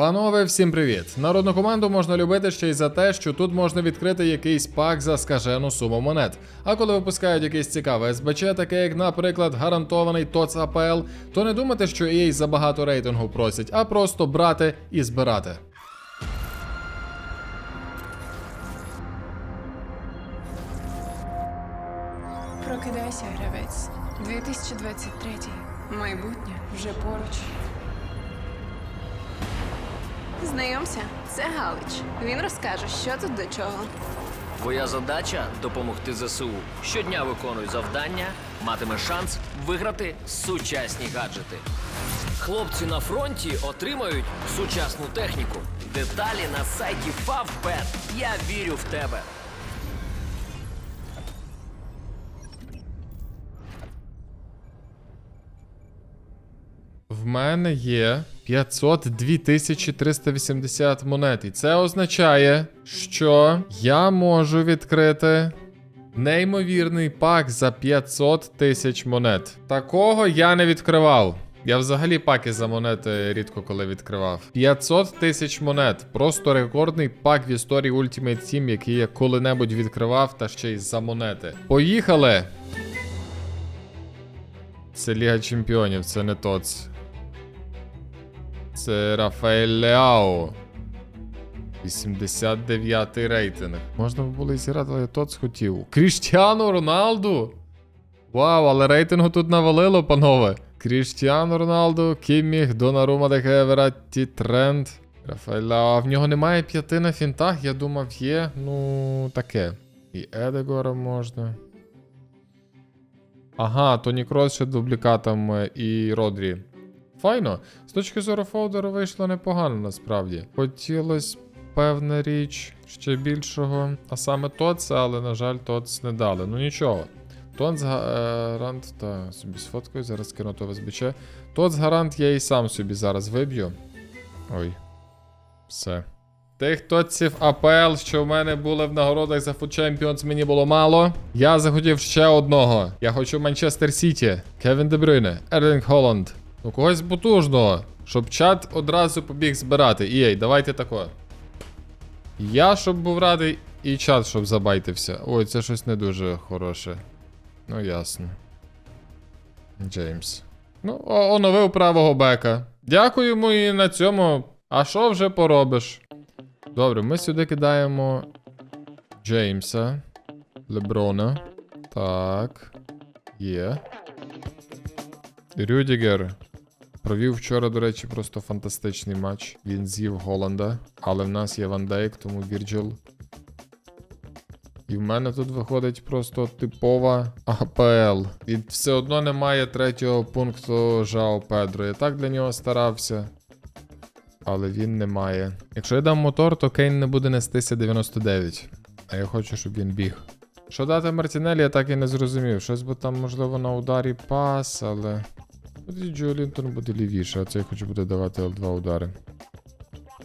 Панове, всім привіт! Народну команду можна любити ще й за те, що тут можна відкрити якийсь пак за скажену суму монет. А коли випускають якийсь цікаве СБЧ, таке як, наприклад, гарантований ТОЦ АПЛ, то не думайте, що EA забагато рейтингу просять, а просто брати і збирати. Прокидайся, гравець. 2023. Майбутнє вже поруч. Знайомся, це Галич. Він розкаже, що тут до чого. Твоя задача допомогти ЗСУ. Щодня виконуй завдання, матимеш шанс виграти сучасні гаджети. Хлопці на фронті отримають сучасну техніку. Деталі на сайті Favpet. Я вірю в тебе. В мене є 502 380 монет. І це означає, що я можу відкрити неймовірний пак за 500 тисяч монет. Такого я не відкривав. Я взагалі паки за монети рідко коли відкривав. 500 тисяч монет. Просто рекордний пак в історії Ultimate Team, який я коли-небудь відкривав, та ще й за монети. Поїхали! Це Ліга Чемпіонів, це не ТОЦ. Це Рафаель Леао. 89 рейтинг. Можна було і зіграти, але я ТОЦ хотів. Кріштіану Роналду. Вау, але рейтингу тут навалило, панове. Кріштіану Роналду, Кімміх, Донарума Деге, Вератті, Тренд. Рафаель А в нього немає п'яти на фінтах, я думав, є. Ну, таке. І Едегора можна. Ага, Тоні Крос ще дублікатом е, і Родрі. Файно. З точки зору фолдеру вийшло непогано насправді. Хотілося певна річ ще більшого. А саме ТОЦ, але, на жаль, ТОЦ не дали. Ну нічого. ТОЦ гарант. Та собі сфоткаю, зараз кину то СБЧ. ТОЦ гарант я і сам собі зараз виб'ю. Ой. Все. Тих тоців АПЛ, що в мене були в нагородах за Food Champions, мені було мало. Я захотів ще одного. Я хочу Манчестер Сіті, Кевін Дебрюйне, Ерлінг Холланд. Ну когось потужного, щоб чат одразу побіг збирати. Ієй, давайте тако. Я щоб був радий, і чат, щоб забайтився. Ой, це щось не дуже хороше. Ну, ясно. Джеймс. Ну, оновив правого бека. Дякуємо і на цьому. А що вже поробиш? Добре, ми сюди кидаємо Джеймса, Леброна. Так. Є. Рюдігер. Провів вчора, до речі, просто фантастичний матч. Він з'їв Голланда. Але в нас є Ван Дейк, тому Вірджил. І в мене тут виходить просто типова АПЛ. І все одно немає третього пункту Жао Педро. Я так для нього старався. Але він не має. Якщо я дам мотор, то Кейн не буде нестися 99. А я хочу, щоб він біг. Що дати Мартінелі, я так і не зрозумів. Щось би там, можливо, на ударі пас, але. Тоді Лінтон буде лівіше, а цей хоч буде давати Л2 удари.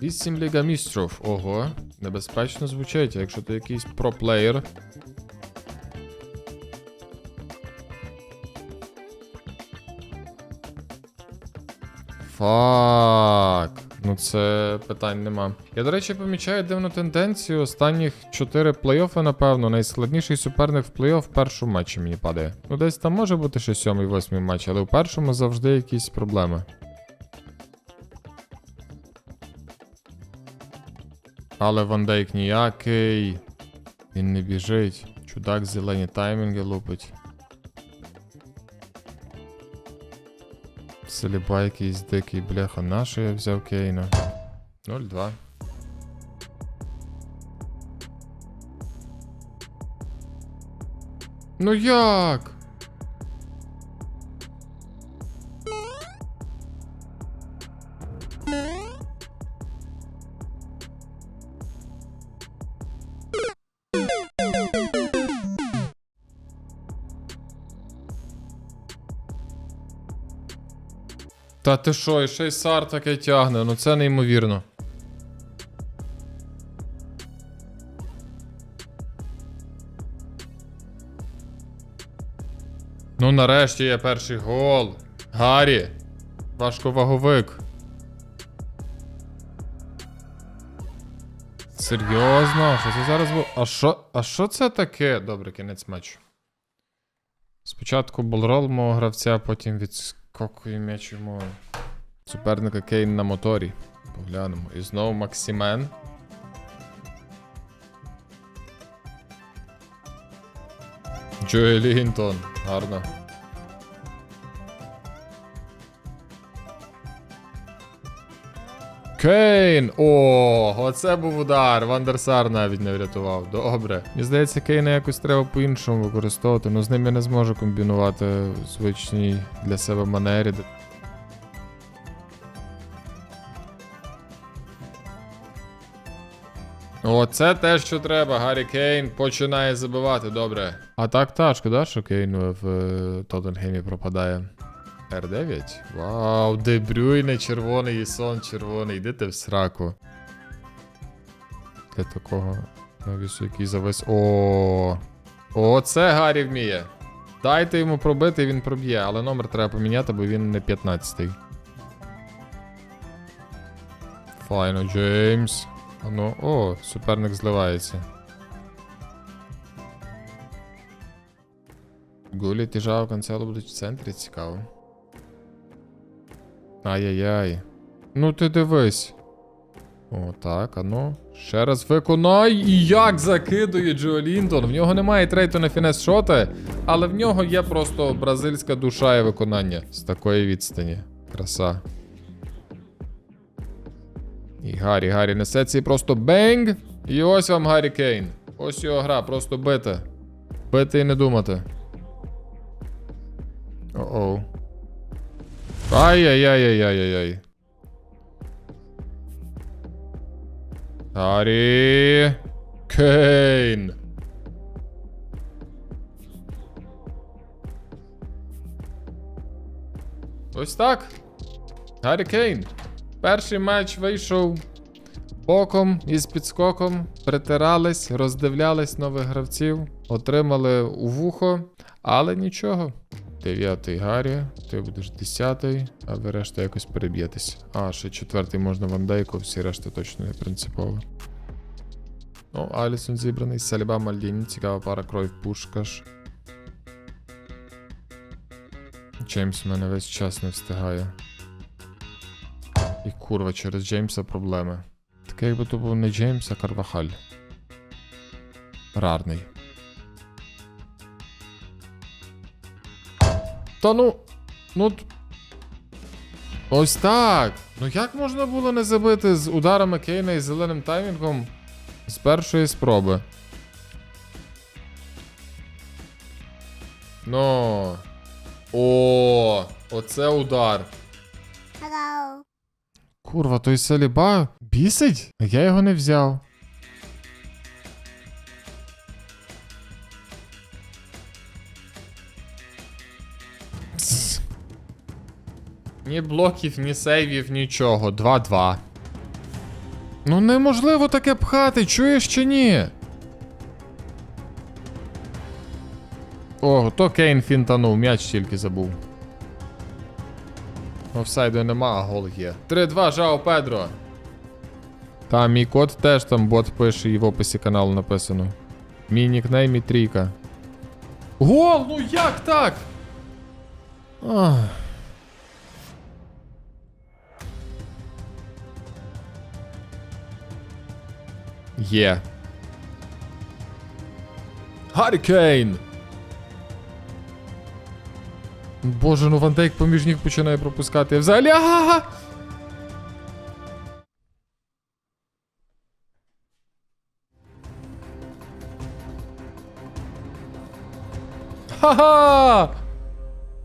8 Ліга Містров. Ого, небезпечно звучить, якщо ти якийсь проплеєр. Фак. Ну це питань нема. Я, до речі, помічаю дивну тенденцію. Останніх 4 плей-оффи, напевно, найскладніший суперник в плей-офф в першому матчі мені падає. Ну, десь там може бути ще 7-8 матч, але в першому завжди якісь проблеми. Але Ван Дейк ніякий. Він не біжить. Чудак зелені таймінги лупить. Селіба якийсь дикий бляха. На я взяв Кейна? 0-2. Ну як? Та ти що, і ще й сар таке тягне, ну це неймовірно. Ну нарешті є перший гол. Гаррі. Важковаговик. Серйозно? Що це зараз було? А що, а що це таке? Добре, кінець матчу. Спочатку болрол мого гравця, потім відскокує м'яч йому суперника Кейн на моторі. Поглянемо. І знову Максимен. Джоелі Лігінтон. Гарно. Кейн! О, оце був удар. Вандерсар навіть не врятував. Добре. Мені здається, Кейна якось треба по-іншому використовувати, але з ним я не зможу комбінувати в звичній для себе манері. Оце те, що треба. Гаррі Кейн починає забивати, добре. А так та шкода, що Кейн в Тоттенгемі пропадає. R9? Вау, Дебрюйне червоний і сон червоний. Йдите в сраку. Для такого навісу, який завис. О. О, це Гаррі вміє. Дайте йому пробити, він проб'є, але номер треба поміняти, бо він не 15-й. Файно, Джеймс. А Ну, о, суперник зливається. Гулі тяжав канцелу будуть в центрі, цікаво. Ай-яй-яй. Ну ти дивись. О, так, а ну. Ще раз виконай. І як закидує Джо Лінтон. В нього немає трейту на фінес шоти, але в нього є просто бразильська душа і виконання з такої відстані. Краса. І Гаррі, Гаррі несеться і просто бенг. І ось вам Гаррі Кейн. Ось його гра, просто бити. Бити і не думати. О-оу. Ай-яй-яй-яй-яй-яй. Гаррі Кейн. Ось так. Гаррі Кейн. Перший матч вийшов боком із підскоком. Притирались, роздивлялись нових гравців, отримали у вухо, але нічого. Дев'ятий Гаррі, ти будеш десятий, а ви решта якось переб'єтесь. А, ще четвертий можна Вандейко, всі решта точно не принципово. Ну, Алісон зібраний, Саліба Мальдіні, цікава пара Кройв Пушкаш. Джеймс мене весь час не встигає. І курва, через Джеймса проблеми. Таке якби то був не Джеймс, а Карвахаль. Рарний. Та ну. Ну. Ось так. Ну як можна було не забити з ударами Кейна і зеленим таймінгом з першої спроби? Ну. О, оце удар. Hello. Курва, той Саліба бісить? Я його не взяв. Ні блоків, ні сейвів, нічого. 2-2. Ну неможливо таке пхати, чуєш чи ні? О, то Кейн фінтанув, м'яч тільки забув. Офсайду нема, а гол є. 3-2, Жао Педро. Та, мій код теж там бот пише і в описі каналу написано. Мій нікнейм і трійка. Гол! Ну як так? Ах. Є. Гаррі Кейн! Боже, ну Ван Дейк поміж ніг починає пропускати. Взагалі. Ага! Ха-ха!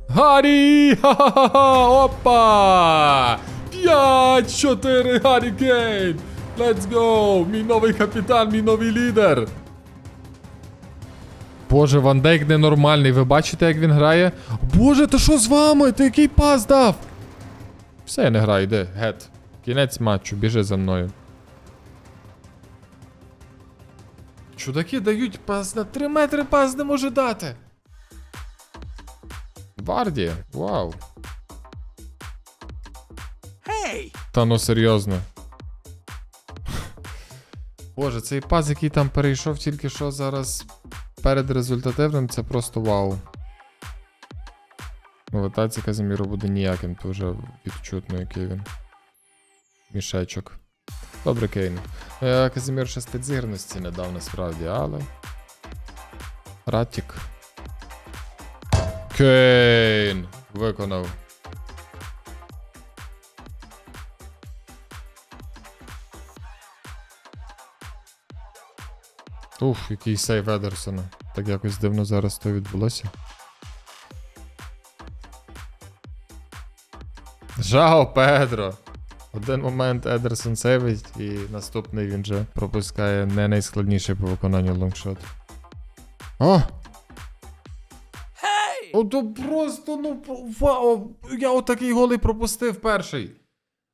Гаррі! Ха-ха-ха! Опа! 5-4 Гаррі Кейн! Let's go! Мій новий капітан, мій новий лідер! Боже, Ван Дейк ненормальний. Ви бачите, як він грає? Боже, та що з вами? Ти який пас дав? Все, я не граю, йди, гет. Кінець матчу, біжи за мною. Чудаки дають пас на 3 метри пас не може дати. Варді, вау. Hey! Та ну серйозно. Боже, цей пас, який там перейшов тільки що зараз перед результативним, це просто вау. Ну, в Казиміру буде ніяким, то вже відчутно, який він. Мішечок. Добре, Кейн. Е, Казимір ще спецзіграності не дав насправді, але. Ратік. Кейн! Виконав. Ух, який сейв Едерсона. Так якось дивно зараз то відбулося. Жао Педро. Один момент Едерсон сейвить, і наступний він же пропускає не найскладніший по виконанню лонгшот. О! О, то просто, ну, вау! Я отакий голий пропустив перший.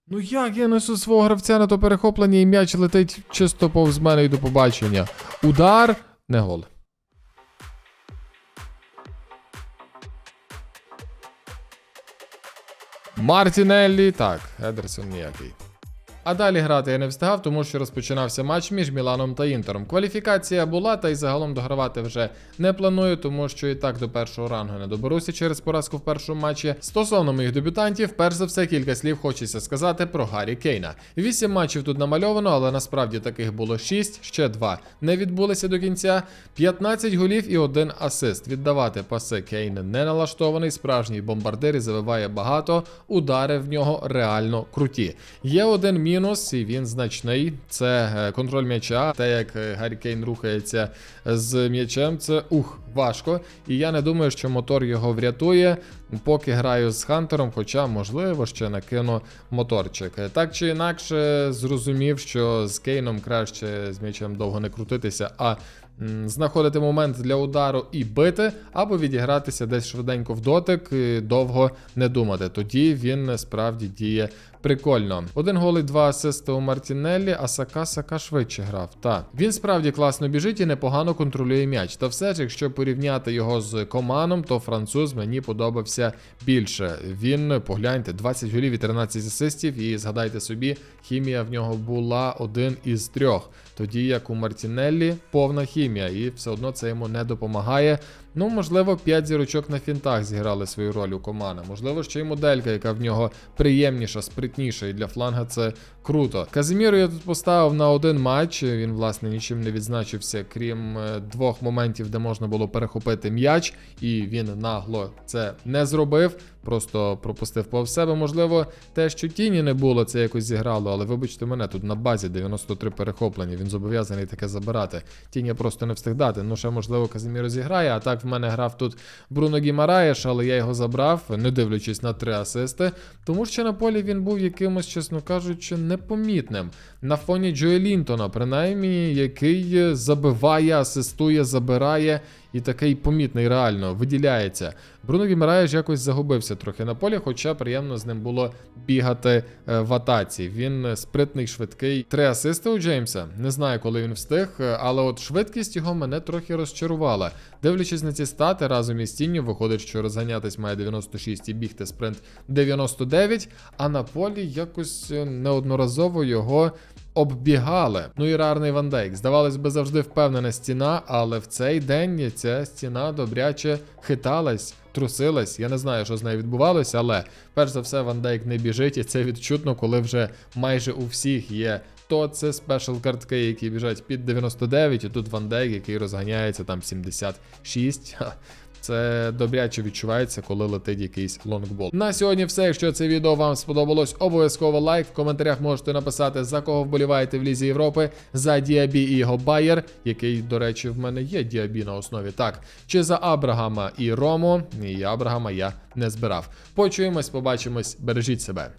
Ну як я несу свого гравця на то перехоплення і м'яч летить чисто повз мене і до побачення. Удар, не гол. Мартінеллі, так, Едерсон ніякий. А далі грати я не встигав, тому що розпочинався матч між Міланом та Інтером. Кваліфікація була, та й загалом догравати вже не планую, тому що і так до першого рангу не доберуся через поразку в першому матчі. Стосовно моїх дебютантів, перш за все кілька слів хочеться сказати про Гаррі Кейна. Вісім матчів тут намальовано, але насправді таких було шість, ще два не відбулися до кінця. 15 голів і один асист. Віддавати паси Кейн не налаштований. Справжній бомбардир і завиває багато. Удари в нього реально круті. Є один мінус, і він значний. Це е, контроль м'яча. Те, як е, Гаррі Кейн рухається з м'ячем, це ух, важко. І я не думаю, що мотор його врятує. Поки граю з Хантером, хоча, можливо, ще накину моторчик. Е, Так чи інакше, зрозумів, що з Кейном краще з м'ячем довго не крутитися, а знаходити момент для удару і бити, або відігратися десь швиденько в дотик, і довго не думати. Тоді він е, справді діє прикольно. Один гол і два асисти у Мартінеллі, а Сака Сака швидше грав. Та він справді класно біжить і непогано контролює м'яч. Та все ж, якщо порівняти його з команом, то француз мені подобався більше. Він погляньте, 20 голів і 13 асистів, і згадайте собі, хімія в нього була один із трьох. Тоді як у Мартінеллі повна хімія, і все одно це йому не допомагає. Ну, можливо, 5 зірочок на фінтах зіграли свою роль у комана. Можливо, ще й моделька, яка в нього приємніша, спритніша, і для фланга це круто. Казиміру я тут поставив на один матч. Він, власне, нічим не відзначився, крім е, двох моментів, де можна було перехопити м'яч, і він нагло це не зробив. Просто пропустив повз себе. Можливо, те, що тіні не було, це якось зіграло, але вибачте мене, тут на базі 93 перехоплення. Він зобов'язаний таке забирати. Тіні просто не встиг дати. Ну, ще, можливо, Казиміро зіграє. А так в мене грав тут Бруно Гімараєш, але я його забрав, не дивлячись на три асисти. Тому що на полі він був якимось, чесно кажучи, непомітним. На фоні Джоелінтона, Лінтона, принаймні, який забиває, асистує, забирає. І такий помітний реально виділяється. Бруно Гімараєш якось загубився трохи на полі, хоча приємно з ним було бігати е, в атаці. Він спритний, швидкий. Три асисти у Джеймса. Не знаю, коли він встиг, е, але от швидкість його мене трохи розчарувала. Дивлячись на ці стати, разом із тінню виходить, що розганятись має 96 і бігти спринт 99, а на полі якось е, неодноразово його оббігали. Ну і рарний Ван Дейк. Здавалось би, завжди впевнена стіна, але в цей день ця стіна добряче хиталась. Трусилась, я не знаю, що з нею відбувалося, але перш за все Ван Дейк не біжить, і це відчутно, коли вже майже у всіх є. То це спешл картки, які біжать під 99, і тут Ван Дейк, який розганяється там 76. Це добряче відчувається, коли летить якийсь лонгбол. На сьогодні все. Якщо це відео вам сподобалось, обов'язково лайк. В коментарях можете написати, за кого вболіваєте в Лізі Європи, за Діабі і його Байер, який, до речі, в мене є Діабі на основі. Так, чи за Абрагама і Рому. І Абрагама я не збирав. Почуємось, побачимось, бережіть себе.